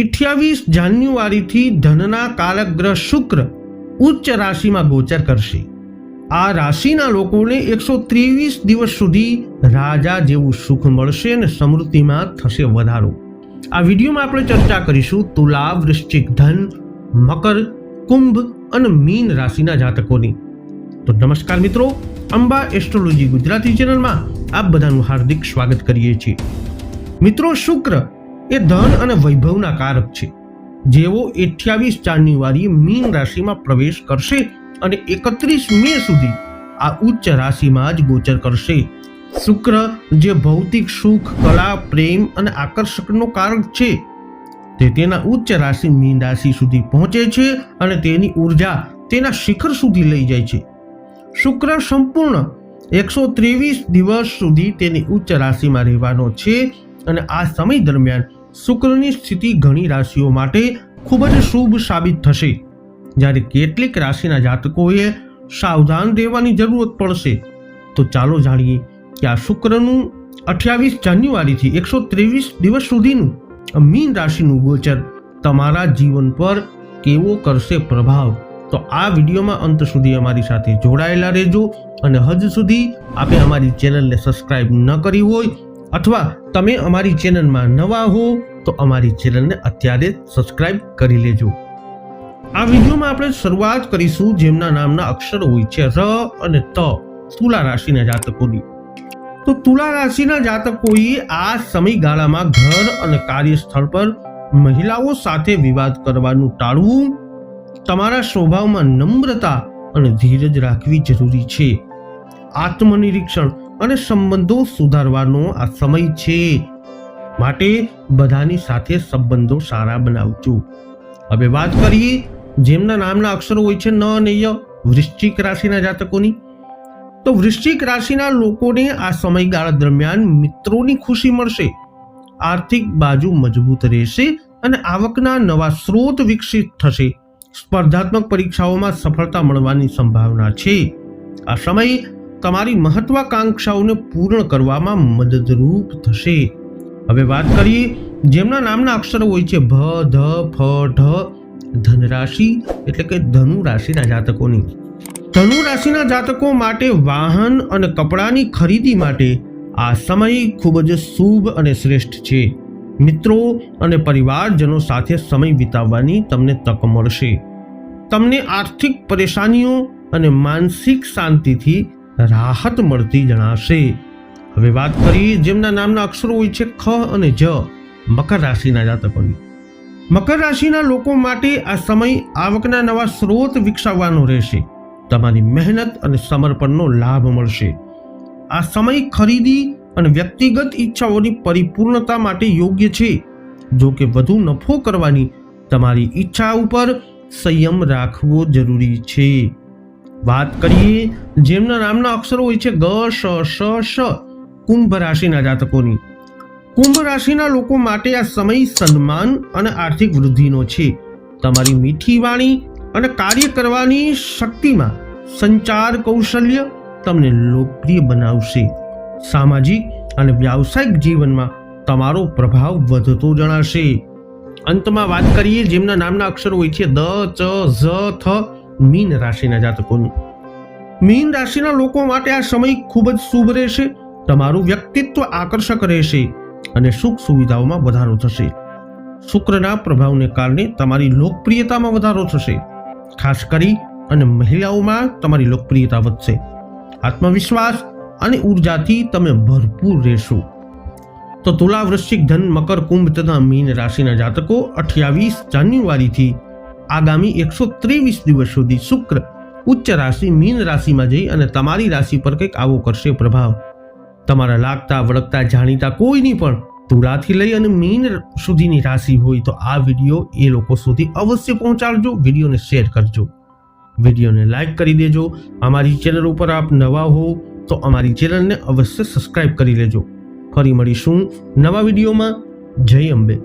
અઠ્યાવીસ જાન્યુઆરીથી ધનના કાલગ્રહ શુક્ર ઉચ્ચ રાશિમાં ગોચર કરશે. આ રાશિના લોકોને એકસો ત્રેવીસ દિવસ સુધી રાજા જેવું સુખ મળશે અને સમૃદ્ધિમાં થશે વધારો. આ વિડીયોમાં આપણે ચર્ચા કરીશું તુલા, વૃશ્ચિક ધન, મકર, કુંભ અને મીન રાશિના જાતકોની. તો નમસ્કાર મિત્રો, અંબા એસ્ટ્રોલોજી ગુજરાતી ચેનલમાં આપ બધાનું હાર્દિક સ્વાગત કરીએ છીએ. મિત્રો, શુક્ર એ ધન અને વૈભવના કારક છે. જેઓ અઠ્યાવીસ જાન્યુઆરી મીન રાશિમાં પ્રવેશ કરશે અને એકત્રીસ મે સુધી આ ઉચ્ચ રાશિમાં જ ગોચર કરશે. શુક્ર, જે ભૌતિક સુખ, કલા, પ્રેમ અને આકર્ષકનો કારક છે, તે તેના ઉચ્ચ રાશિ મીન રાશિ સુધી પહોંચે છે અને તેની ઊર્જા તેના શિખર સુધી લઈ જાય છે. શુક્ર સંપૂર્ણ એકસો ત્રેવીસ દિવસ સુધી તેની ઉચ્ચ રાશિમાં રહેવાનો છે અને આ સમય દરમિયાન શુક્રની સ્થિતિ ઘણી રાશિઓ માટે ખૂબ જ શુભ સાબિત થશે. જ્યારે કેટલીક રાશિના જાતકોએ સાવધાન રહેવાની જરૂરત પડશે. તો ચાલો જાણીએ કે આ શુક્રનું અઠ્યાવીસ જાન્યુઆરીથી એકસો ત્રેવીસ દિવસ સુધીનું મીન રાશિનું ગોચર તમારા જીવન પર કેવો કરશે પ્રભાવ? તો આ વિડીયોમાં અંત સુધી અમારી સાથે જોડાયેલા રહેજો અને હજ સુધી આપે અમારી ચેનલને સબસ્ક્રાઇબ ન કરી હોય અથવા તમે અમારી ચેનલમાં નવા હો, તો અમારી ચેનલને અત્યારે સબસ્ક્રાઇબ કરી લેજો. આ વિડીયોમાં આપણે શરૂઆત કરીશું જેમના નામના અક્ષરો હોય છે ર અને ત, તુલા રાશિના જાતકોની. તો તુલા રાશિના જાતકોએ આ સમયગાળામાં ઘર અને કાર્યસ્થળ પર મહિલાઓ સાથે વિવાદ કરવાનું ટાળવું, તમારા સ્વભાવમાં નમ્રતા અને ધીરજ રાખવી જરૂરી છે. આત્મનિરીક્ષણ અને સંબંધો સુધારવાનો આ સમય છે. માટે બધાની સાથે સંબંધો સારા બનાવજો. હવે વાત કરીએ, જેમના નામના અક્ષરો હોય છે ન અને ય, વૃશ્ચિક રાશિના જાતકોની. તો વૃશ્ચિક રાશિના લોકોને આ સમયગાળા દરમિયાન મિત્રોની ખુશી મળશે. આર્થિક બાજુ મજબૂત રહેશે અને આવકના નવા સ્ત્રોત વિકસિત થશે. સ્પર્ધાત્મક પરીક્ષાઓમાં સફળતા મળવાની સંભાવના છે. આ સમય તમારી મહત્વાકાંક્ષાઓને પૂર્ણ કરવામાં મદદરૂપ થશે. હવે વાત કરીએ, જેમના નામના અક્ષરો હોય છે, ભ, ધ, ફ, ઢ, ધનરાશિ, એટલે કે ધનુ રાશિના જાતકોની. ધનુ રાશિના જાતકો માટે વાહન અને કપડાની ખરીદી માટે આ સમય ખૂબ જ શુભ અને શ્રેષ્ઠ છે. મિત્રો અને પરિવારજનો સાથે સમય વિતાવવાની તમને તક મળશે. તમને આર્થિક પરેશાનીઓ અને માનસિક શાંતિથી રાહત મળતી જણાશે. હવે વાત કરીએ જેમના નામના અક્ષરો હોય છે ખ અને જ. મકર રાશિના જાતકોની. મકર રાશિના લોકો માટે આ સમય આવકના નવા સ્ત્રોત વિકસાવવાનો રહેશે. તમારી મહેનત અને સમર્પણનો લાભ મળશે. આ સમય ખરીદી અને વ્યક્તિગત ઈચ્છાઓની પરિપૂર્ણતા માટે યોગ્ય છે. જો કે વધુ નફો કરવાની તમારી ઈચ્છા ઉપર સંયમ રાખવો જરૂરી છે. વાત કરીએ, જેમના નામના અક્ષરો હોય છે ગ, શ શ શ, કુંભ રાશિના જાતકોની. કુંભ રાશિના લોકો માટે આ સમય સન્માન અને આર્થિક વૃદ્ધિનો છે. તમારી મીઠી વાણી અને કાર્ય કરવાની શક્તિમાં સંચાર કૌશલ્ય તમને લોકપ્રિય બનાવશે. સામાજિક અને વ્યાવસાયિક જીવનમાં તમારો પ્રભાવ વધતો જણાશે. અંતમાં વાત કરીએ, જેમના નામના અક્ષરો હોય છે દ, ચ, ઝ, થ મીન રાશિના જાતકોનું. મીન રાશિના લોકો માટે આ સમય ખૂબ જ શુભ રહેશે, તમારું વ્યક્તિત્વ આકર્ષક રહેશે અને સુખ સુવિધાઓમાં વધારો થશે. શુક્રના પ્રભાવને કારણે તમારી લોકપ્રિયતામાં વધારો થશે. ખાસ કરી અને મહિલાઓમાં તમારી લોકપ્રિયતા વધશે. આત્મવિશ્વાસ અને ઉર્જાથી તમે ભરપૂર રહેશો. તો તુલા વૃશ્ચિક ધન, મકર, કુંભ તથા મીન રાશિના જાતકો અઠ્યાવીસ જાન્યુઆરીથી આગામી એકસો ત્રેવીસ દિવસ સુધી શુક્ર ઉચ્ચ રાશિ, મીન રાશિમાં જઈ અને તમારી રાશિ પર કંઈક આવો કરશે પ્રભાવ. તમારા લાગતા, વળગતા, જાણીતા કોઈની પણ તુલાથી લઈ અને મીન સુધીની રાશિ હોય તો આ વીડિયો એ લોકો સુધી અવશ્ય પહોંચાડજો, વિડીયોને શેર કરજો. વિડીયોને લાઈક કરી દેજો. અમારી ચેનલ ઉપર આપ નવા હો તો અમારી ચેનલને અવશ્ય સબસ્ક્રાઇબ કરી લેજો. ફરી મળીશું નવા વિડીયોમાં. જય અંબે.